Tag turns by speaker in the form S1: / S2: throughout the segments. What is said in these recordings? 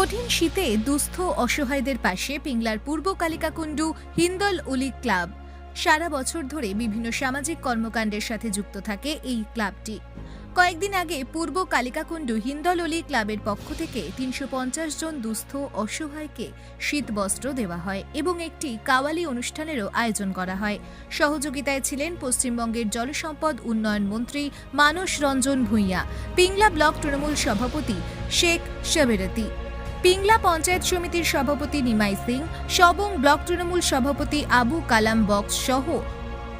S1: কঠিন শীতে দুস্থ অসহায়দের পাশে পিংলার পূর্ব কালিকাকুণ্ডু হিন্দল উলি ক্লাব। সারা বছর ধরে বিভিন্ন সামাজিক কর্মকাণ্ডের সাথে যুক্ত থাকে এই ক্লাবটি। কয়েকদিন আগে পূর্ব কালিকাকুণ্ডু হিন্দল অলি ক্লাবের পক্ষ থেকে তিনশো পঞ্চাশ জন দুস্থ অসহায়কে শীতবস্ত্র দেওয়া হয় এবং একটি কাওয়ালি অনুষ্ঠানেরও আয়োজন করা হয়। সহযোগিতায় ছিলেন পশ্চিমবঙ্গের জলসম্পদ উন্নয়ন মন্ত্রী মানস রঞ্জন ভূঁইয়া, পিংলা ব্লক তৃণমূল সভাপতি শেখ সাবেরতি। পিংলা পঞ্চায়েত সমিতির সভাপতি নিমাই সিং, সবং ব্লক তৃণমূল সভাপতি আবু কালাম বক্স সহ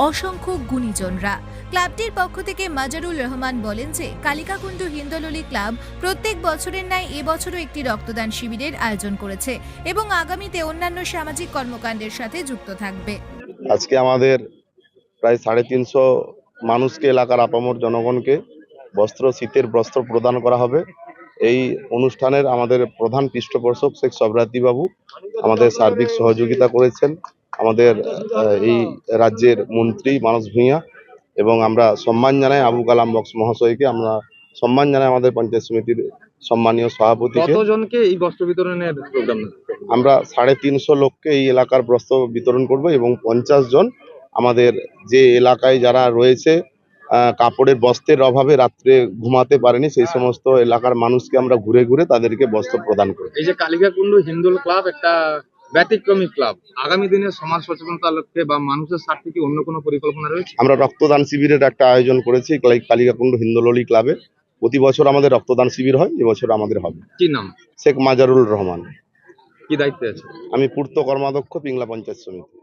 S1: অসংখ্য গুণীজনরা। ক্লাবটির পক্ষ থেকে মাজারুল রহমান বলেন যে, কালিকাকুণ্ড হিন্দললি ক্লাব প্রত্যেক বছরের ন্যায় এবছরও একটি রক্তদান শিবিরের আয়োজন করেছে এবং আগামীতে অন্যান্য সামাজিক কর্মকাণ্ডের সাথে যুক্ত থাকবে।
S2: আজকে আমাদের প্রায় সাড়ে তিনশো মানুষকে, এলাকার আপামর জনগণকে বস্ত্র, শীতের বস্ত্র প্রদান করা হবে। এই অনুষ্ঠানের আমাদের প্রধান পৃষ্ঠপোষক শেখ সবরাতি বাবু আমাদের সার্বিক সহযোগিতা করেছেন। আমাদের এই রাজ্যের মন্ত্রী মানস ভূঁইয়া এবং আমরা সম্মান জানাই আবু কালাম বক্স মহাশয়কে। আমরা সম্মান জানাই আমাদের পঞ্চায়েত সমিতির সম্মানীয় সভাপতিকে।
S3: কতজনকে এই বস্ত্র বিতরণের প্রোগ্রাম
S2: আমরা সাড়ে তিনশো লোককে এই এলাকার বস্ত্র বিতরণ করব এবং পঞ্চাশ জন আমাদের যে এলাকায় যারা রয়েছে কাপড়ের বস্ত্রের অভাবে রাত্রে ঘুমাতে পারেনি। সেই সমস্ত এলাকার মানুষকে আমরা ঘুরে ঘুরে তাদেরকে বস্ত্র প্রদান করি।
S3: এই যে কালিকাকুণ্ড হিন্দুল ক্লাব একটা ব্যতিক্রমী ক্লাব। আগামী দিনে সমাজ সচেতনতা লক্ষ্যে বা মানুষের স্বার্থে কি অন্য কোনো পরিকল্পনা রয়েছে?
S2: আমরা রক্তদান শিবিরের একটা আয়োজন করেছি কালি- কালিকাকুণ্ড হিন্দোললি ক্লাবে। প্রতি বছর আমাদের রক্তদান শিবির হয় এবছর আমাদের হবে।
S3: কি নাম?
S2: শেখ মাজারুল রহমান।
S3: কি দায়িত্বে আছে?
S2: আমি পূর্ত কর্মাধ্যক্ষ পিংলা পঞ্চায়েত সমিতি।